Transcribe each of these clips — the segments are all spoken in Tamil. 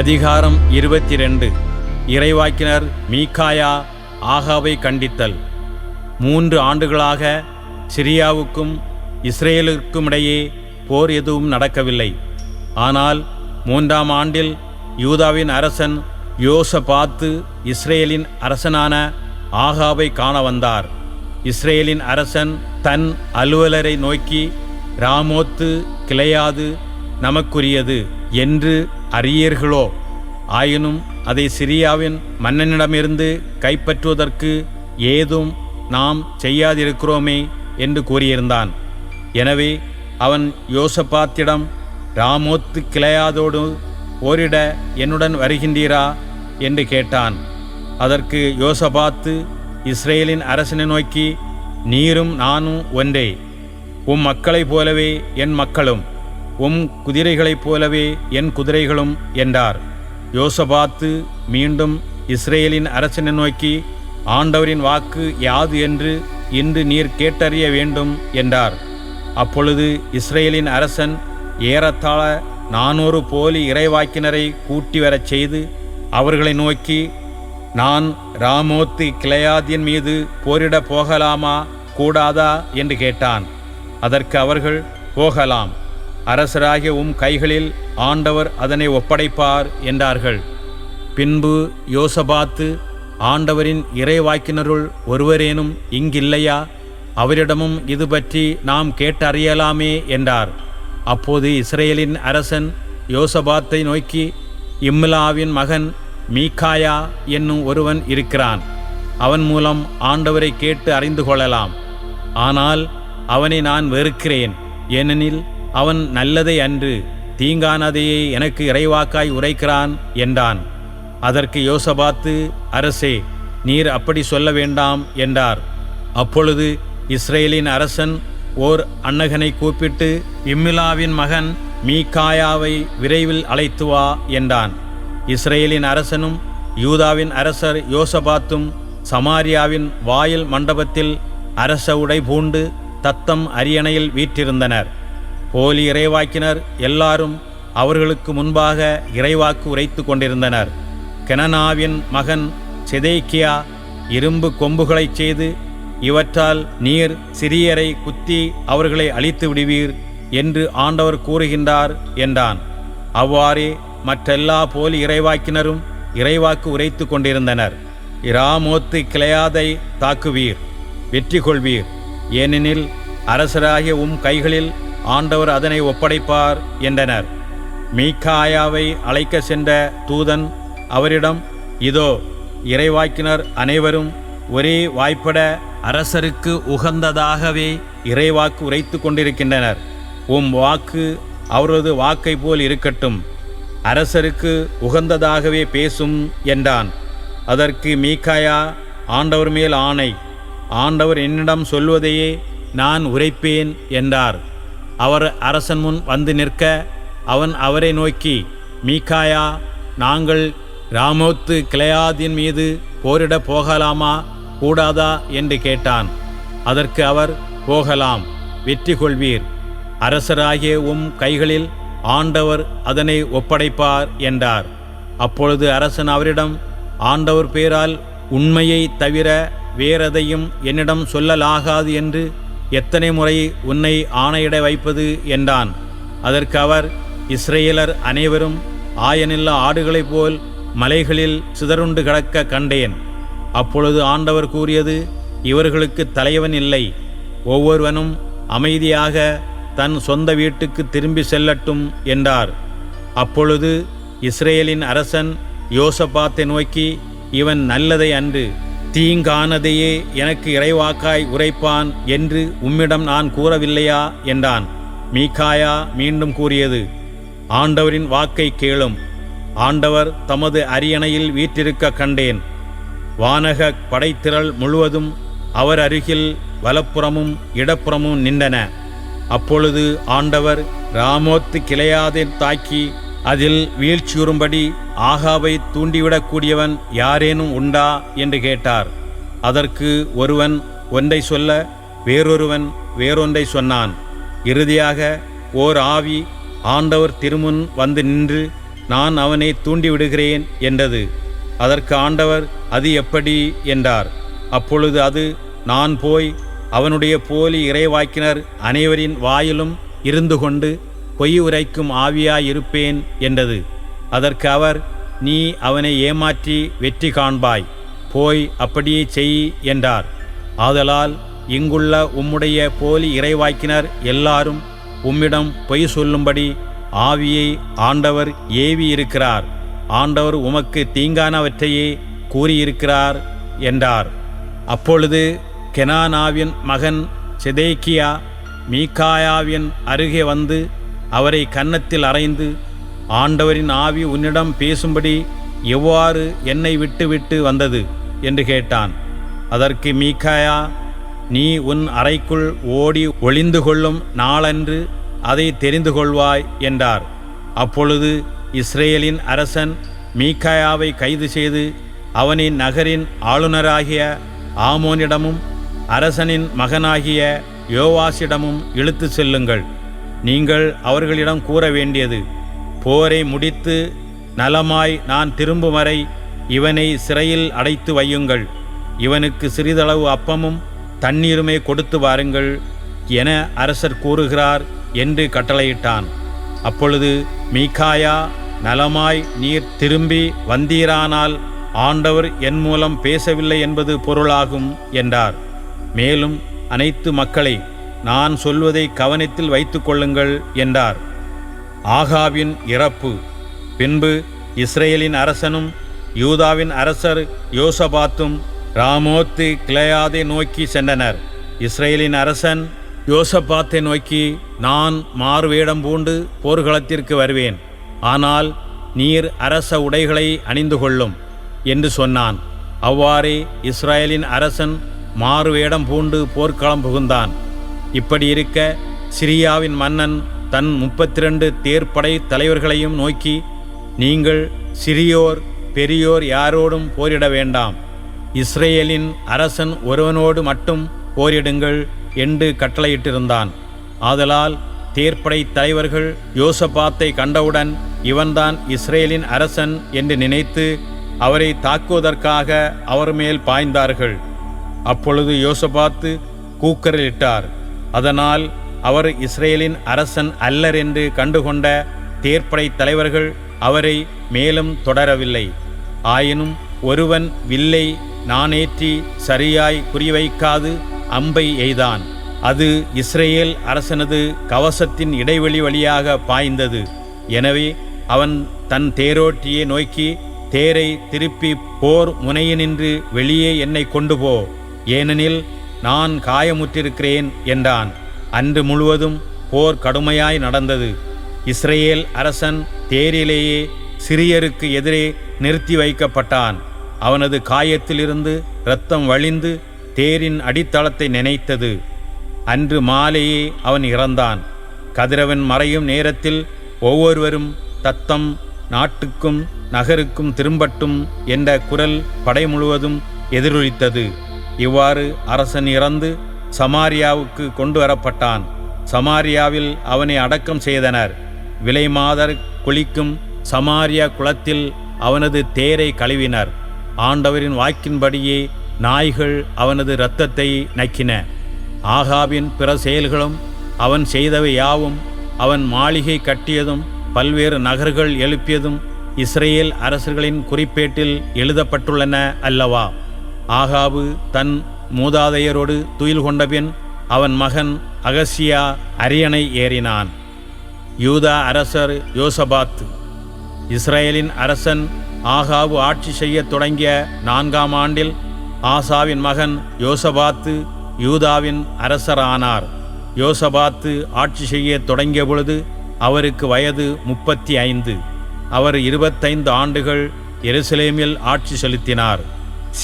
அதிகாரம் இருபத்தி ரெண்டு இறைவாக்கினர் மீகாயா ஆகாவை கண்டித்தல். மூன்று ஆண்டுகளாக சிரியாவுக்கும் இஸ்ரேலுக்கும் இடையே போர் எதுவும் நடக்கவில்லை. ஆனால் மூன்றாம் ஆண்டில் யூதாவின் அரசன் யோசபாத்து இஸ்ரேலின் அரசனான ஆகாவை காண வந்தார். இஸ்ரேலின் அரசன் தன் அலுவலரை நோக்கி ராமோத்து கிளையாது நமக்குரியது என்று அறியீர்களோ? ஆயினும் அதை சிரியாவின் மன்னனிடமிருந்து கைப்பற்றுவதற்கு ஏதும் நாம் செய்யாதிருக்கிறோமே என்று கூறியிருந்தான். எனவே அவன் யோசபாத்திடம் ராமோத்து கிளையாதோடு ஓரிட என்னுடன் வருகின்றீரா? என்று கேட்டான். அதற்கு யோசபாத்து இஸ்ரேலின் அரசனை நோக்கி நீரும் நானும் ஒன்றே. உம் மக்களைப் போலவே என் மக்களும். உம் குதிரைகளைப் போலவே என் குதிரைகளும் என்றார். யோசபாத்து மீண்டும் இஸ்ரேலின் அரசனை நோக்கி ஆண்டவரின் வாக்கு யாது என்று இன்று நீர் கேட்டறிய வேண்டும் என்றார். அப்பொழுது இஸ்ரேலின் அரசன் ஏறத்தாழ நானூறு போலி இறைவாக்கினரை கூட்டி வரச் செய்து அவர்களை நோக்கி நான் ராமோத்து கிளையாதியன் மீது போரிட போகலாமா? கூடாதா? என்று கேட்டான். அதற்கு அவர்கள் போகலாம். அரசராகிய உம் கைகளில் ஆண்டவர் அதனை ஒப்படைப்பார் என்றார்கள். பின்பு யோசபாத்து ஆண்டவரின் இறைவாக்கினருள் ஒருவரேனும் இங்கில்லையா? அவரிடமும் இது பற்றி நாம் கேட்டறியலாமே என்றார். அப்போது இஸ்ரேலின் அரசன் யோசபாத்தை நோக்கி இம்லாவின் மகன் மீகாயா என்னும் ஒருவன் இருக்கிறான். அவன் மூலம் ஆண்டவரை கேட்டு அறிந்து கொள்ளலாம். ஆனால் அவனை நான் வெறுக்கிறேன். ஏனெனில் அவன் நல்லதை அன்று தீங்கானதையே எனக்கு இறைவாக்காய் உரைக்கிறான் என்றான். அதற்கு யோசபாத்து அரசே நீர் அப்படி சொல்ல வேண்டாம் என்றார். அப்பொழுது இஸ்ரேலின் அரசன் ஓர் அன்னகனை கூப்பிட்டு இம்மிலாவின் மகன் மீகாயாவை விரைவில் அழைத்து வா என்றான். இஸ்ரேலின் அரசனும் யூதாவின் அரசர் யோசபாத்தும் சமாரியாவின் வாயில் மண்டபத்தில் அரச உடை பூண்டு தத்தம் அரியணையில் வீற்றிருந்தனர். போலி இறைவாக்கினர் எல்லாரும் அவர்களுக்கு முன்பாக இறைவாக்கு உரைத்து கொண்டிருந்தனர். கெனனாவின் மகன் செதேக்கியா இரும்பு கொம்புகளைச் செய்து இவற்றால் நீர் சிறியரை குத்தி அவர்களை அழித்து விடுவீர் என்று ஆண்டவர் கூறுகின்றார் என்றான். அவ்வாறே மற்றெல்லா போலி இறைவாக்கினரும் இறைவாக்கு உரைத்து கொண்டிருந்தனர். இராமோத்து கிளையாதை தாக்குவீர் வெற்றி கொள்வீர். ஏனெனில் அரசராகிய உம் கைகளில் ஆண்டவர் அதனை ஒப்படைப்பார் என்றனர். மீகாயாவை அழைக்க சென்ற தூதன் அவரிடம் இதோ இறைவாக்கினர் அனைவரும் ஒரே வாய்ப்பட அரசருக்கு உகந்ததாகவே இறைவாக்கு உரைத்து கொண்டிருக்கின்றனர். உம் வாக்கு அவரது வாக்கை போல் இருக்கட்டும். அரசருக்கு உகந்ததாகவே பேசும் என்றான். அதற்கு மீகாயா ஆண்டவர் மேல் ஆணை. ஆண்டவர் என்னிடம் சொல்வதையே நான் உரைப்பேன் என்றார். அவர் அரசன் முன் வந்து நிற்க அவன் அவரை நோக்கி மீகாயா நாங்கள் ராமோத்து கிளையாதின் மீது போரிட போகலாமா? கூடாதா? என்று கேட்டான். அதற்கு அவர் போகலாம் வெற்றி கொள்வீர். அரசராகிய உம் கைகளில் ஆண்டவர் அதனை ஒப்படைப்பார் என்றார். அப்பொழுது அரசன் அவரிடம் ஆண்டவர் பேரால் உண்மையை தவிர வேறெதையும் என்னிடம் சொல்லலாகாது என்று எத்தனை முறை உன்னை ஆணையிட வைப்பது என்றான். அதற்கு அவர் இஸ்ரேலர் அனைவரும் ஆயனில்லா ஆடுகளைப் போல் மலைகளில் சிதறுண்டு கிடக்க கண்டேன். அப்பொழுது ஆண்டவர் கூறியது இவர்களுக்கு தலைவன் இல்லை. ஒவ்வொருவனும் அமைதியாக தன் சொந்த வீட்டுக்கு திரும்பி செல்லட்டும் என்றார். அப்பொழுது இஸ்ரேலின் அரசன் யோசபாத்தை நோக்கி இவன் நல்லதை அன்று தீங்கானதையே எனக்கு இறைவாக்காய் உரைப்பான் என்று உம்மிடம் நான் கூறவில்லையா? என்றான். மீகாயா மீண்டும் கூறியது ஆண்டவரின் வாக்கை கேளும். ஆண்டவர் தமது அரியணையில் வீற்றிருக்க கண்டேன். வானக படைத்திரள் முழுவதும் அவர் அருகில் வலப்புறமும் இடப்புறமும் நின்றன. அப்பொழுது ஆண்டவர் ராமோத்து கிளையாதை தாக்கி அதில் வீழ்ச்சியுறும்படி ஆகாவை தூண்டிவிடக்கூடியவன் யாரேனும் உண்டா? என்று கேட்டார். அதற்கு ஒருவன் ஒன்றை சொல்ல வேறொருவன் வேறொன்றை சொன்னான். இறுதியாக ஓர் ஆவி ஆண்டவர் திருமுன் வந்து நின்று நான் அவனை தூண்டிவிடுகிறேன் என்றது. அதற்கு ஆண்டவர் அது எப்படி என்றார். அப்பொழுது அது நான் போய் அவனுடைய போலி இறைவாக்கினர் அனைவரின் வாயிலும் இருந்து கொண்டு பொய் உரைக்கும் ஆவியாயிருப்பேன் என்றது. அதற்கு அவர் நீ அவனை ஏமாற்றி வெற்றி காண்பாய். போய் அப்படியே செய் என்றார். ஆதலால் இங்குள்ள உம்முடைய போலி இறைவாக்கினர் எல்லாரும் உம்மிடம் பொய் சொல்லும்படி ஆவியை ஆண்டவர் ஏவி இருக்கிறார். ஆண்டவர் உமக்கு தீங்கானவற்றையே கூறியிருக்கிறார் என்றார். அப்பொழுது கெனானாவின் மகன் செதேக்கியா மீகாயாவின் அருகே வந்து அவரை கன்னத்தில் அறைந்து ஆண்டவரின் ஆவி உன்னிடம் பேசும்படி எவ்வாறு என்னை விட்டுவிட்டு வந்தது? என்று கேட்டான். அதற்கு மீகாயா நீ உன் அறைக்குள் ஓடி ஒளிந்து கொள்ளும் நாளன்று அதை தெரிந்து கொள்வாய் என்றார். அப்பொழுது இஸ்ரேலின் அரசன் மீகாயாவை கைது செய்து அவனின் நகரின் ஆளுநராகிய ஆமோனிடமும் அரசனின் மகனாகிய யோவாசிடமும் இழுத்து செல்லுங்கள். நீங்கள் அவர்களிடம் கூற வேண்டியது போரை முடித்து நலமாய் நான் திரும்பும் வரை இவனை சிறையில் அடைத்து வையுங்கள். இவனுக்கு சிறிதளவு அப்பமும் தண்ணீருமே கொடுத்து வாருங்கள் என அரசர் கூறுகிறார் என்று கட்டளையிட்டான். அப்பொழுது மீகாயா நலமாய் நீர் திரும்பி வந்தீரானால் ஆண்டவர் என் மூலம் பேசவில்லை என்பது பொருளாகும் என்றார். மேலும் அனைத்து மக்களை நான் சொல்வதை கவனத்தில் வைத்துக்கொள்ளுங்கள் என்றார். ஆகாவின் இறப்பு. பின்பு இஸ்ரேலின் அரசனும் யூதாவின் அரசர் யோசபாத்தும் ராமோத்து கிளையாதை நோக்கி சென்றனர். இஸ்ரேலின் அரசன் யோசபாத்தை நோக்கி நான் மாறுவேடம் பூண்டு போர்க்களத்திற்கு வருவேன். ஆனால் நீர் அரச உடைகளை அணிந்து கொள்ளும் என்று சொன்னான். அவ்வாறே இஸ்ரேலின் அரசன் மாறுவேடம் பூண்டு போர்க்களம் புகுந்தான். இப்படி இருக்க சிரியாவின் மன்னன் தன் முப்பத்தி ரெண்டு தேர்ப்படை தலைவர்களையும் நோக்கி நீங்கள் சிறியோர் பெரியோர் யாரோடும் போரிட வேண்டாம். இஸ்ரேலின் அரசன் ஒருவனோடு மட்டும் போரிடுங்கள் என்று கட்டளையிட்டிருந்தான். ஆதலால் தேர்ப்படை தலைவர்கள் யோசபாத்தை கண்டவுடன் இவன்தான் இஸ்ரேலின் அரசன் என்று நினைத்து அவரை தாக்குவதற்காக அவர் மேல் பாய்ந்தார்கள். அப்பொழுது யோசபாத்து கூக்கரலிட்டார் அதனால் அவர் இஸ்ரேலின் அரசன் அல்லர் என்று கண்டுகொண்ட தேர்ப்படை தலைவர்கள் அவரை மேலும் தொடரவில்லை. ஆயினும் ஒருவன் வில்லை நானேற்றி சரியாய் குறிவைக்காது அம்பை எய்தான். அது இஸ்ரேல் அரசனது கவசத்தின் இடைவெளி வழியாக பாய்ந்தது. எனவே அவன் தன் தேரோட்டியை நோக்கி தேரை திருப்பி போர் முனையினின்று வெளியே என்னை கொண்டு போ. ஏனெனில் நான் காயமுற்றிருக்கிறேன் என்றான். அன்று முழுவதும் போர் கடுமையாய் நடந்தது. இஸ்ரேல் அரசன் தேரிலேயே சிறியருக்கு எதிரே நிறுத்தி வைக்கப்பட்டான். அவனது காயத்திலிருந்து இரத்தம் வழிந்து தேரின் அடித்தளத்தை நினைத்தது. அன்று மாலையே அவன் இறந்தான். கதிரவன் மறையும் நேரத்தில் ஒவ்வொருவரும் தத்தம் நாட்டுக்கும் நகருக்கும் திரும்பட்டும் என்ற குரல் படை முழுவதும் எதிரொலித்தது. இவ்வாறு அரசன் இறந்து சமாரியாவுக்கு கொண்டு வரப்பட்டான் சமாரியாவில் அவனை அடக்கம் செய்தனர். விலைமாதர் குளிக்கும் சமாரியா குளத்தில் அவனது தேரை கழுவினர். ஆண்டவரின் வாக்கின்படியே நாய்கள் அவனது இரத்தத்தை நக்கின. ஆகாவின் பிற செயல்களும் அவன் செய்தவை யாவும் அவன் மாளிகை கட்டியதும் பல்வேறு நகர்கள் எழுப்பியதும் இஸ்ரேல் அரசர்களின் குறிப்பேட்டில் எழுதப்பட்டுள்ளன அல்லவா? ஆகாபு தன் மூதாதையரோடு துயில் கொண்டபின் அவன் மகன் அகசியா அரியணை ஏறினான். யூதா அரசர் யோசபாத் இஸ்ரேலின் அரசன் ஆகாவு ஆட்சி செய்யத் தொடங்கிய நான்காம் ஆண்டில் ஆசாவின் மகன் யோசபாத்து யூதாவின் அரசரானார். யோசபாத்து ஆட்சி செய்யத் தொடங்கிய பொழுது அவருக்கு வயது முப்பத்தி ஐந்து. அவர் இருபத்தைந்து ஆண்டுகள் எருசலேமில் ஆட்சி செலுத்தினார்.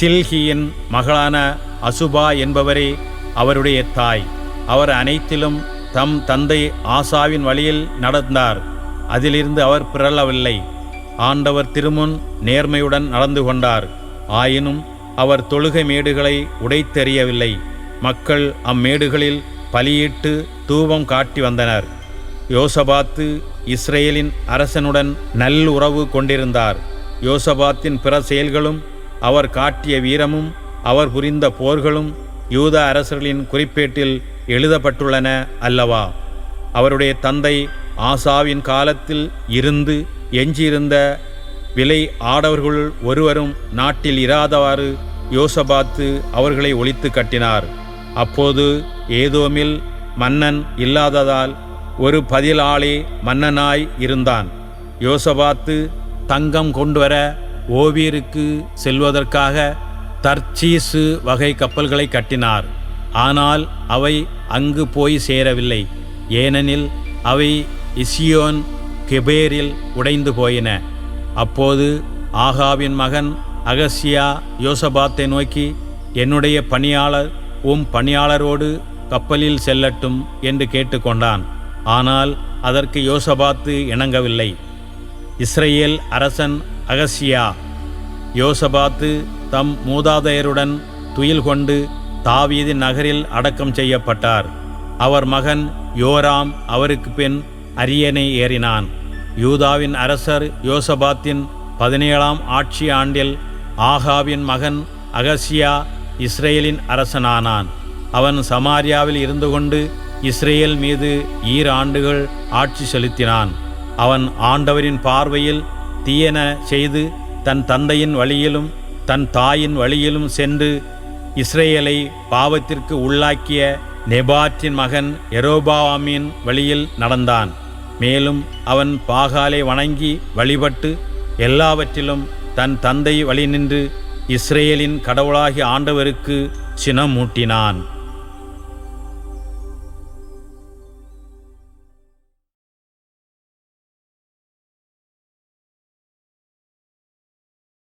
சில்ஹியின் மகளான அசுபா என்பவரே அவருடைய தாய். அவர் அனைத்திலும் தம் தந்தை ஆசாவின் வழியில் நடந்தார். அதிலிருந்து அவர் பிறளவில்லை ஆண்டவர் திருமுன் நேர்மையுடன் நடந்து கொண்டார். ஆயினும் அவர் தொழுகை மேடுகளை உடைத்தெறியவில்லை. மக்கள் அம்மேடுகளில் பலியிட்டு தூபம் காட்டி வந்தனர். யோசபாத்து இஸ்ரேலின் அரசனுடன் நல்லுறவு கொண்டிருந்தார். யோசபாத்தின் பிற செயல்களும் அவர் காட்டிய வீரமும் அவர் புரிந்த போர்களும் யூத அரசர்களின் குறிப்பேட்டில் எழுதப்பட்டுள்ளன அல்லவா? அவருடைய தந்தை ஆசாவின் காலத்தில் இருந்து எஞ்சியிருந்த விலை ஆடவர்கள் ஒருவரும் நாட்டில் இராதவாறு யோசபாத்து அவர்களை ஒழித்து கட்டினார். அப்போது ஏதோமில் மன்னன் இல்லாததால் ஒரு பதிலாளே மன்னனாய் இருந்தான். யோசபாத்து தங்கம் கொண்டுவர ஓவியருக்கு செல்வதற்காக தர்ச்சீசு வகை கப்பல்களை கட்டினார். ஆனால் அவை அங்கு போய் சேரவில்லை. ஏனெனில் அவை இசியோன் கெபேரில் உடைந்து போயின. அப்போது ஆகாவின் மகன் அகசியா யோசபாத்தை நோக்கி என்னுடைய பணியாளர் உம் பணியாளரோடு கப்பலில் செல்லட்டும் என்று கேட்டுக்கொண்டான். ஆனால் அதற்கு யோசபாத்து இணங்கவில்லை. இஸ்ரேல் அரசன் அகசியா. யோசபாத்து தம் மூதாதையருடன் துயில் கொண்டு தாவீதின் நகரில் அடக்கம் செய்யப்பட்டார். அவர் மகன் யோராம் அவருக்கு பின் அரியணை ஏறினான். யூதாவின் அரசர் யோசபாத்தின் பதினேழாம் ஆட்சி ஆண்டில் ஆகாவின் மகன் அகசியா இஸ்ரேலின் அரசனானான். அவன் சமாரியாவில் இருந்து கொண்டு இஸ்ரேல் மீது ஈர ஆண்டுகள் ஆட்சி செலுத்தினான். அவன் ஆண்டவரின் பார்வையில் தீயன செய்து தன் தந்தையின் வழியிலும் தன் தாயின் வழியிலும் சென்று இஸ்ரேலை பாவத்திற்கு உள்ளாக்கிய நெபாற்றின் மகன் எரோபாவாமின் வழியில் நடந்தான். மேலும் அவன் பாகாலை வணங்கி வழிபட்டு எல்லாவற்றிலும் தன் தந்தை வழி நின்று இஸ்ரேலின் கடவுளாகி ஆண்டவருக்கு சினமூட்டினான்.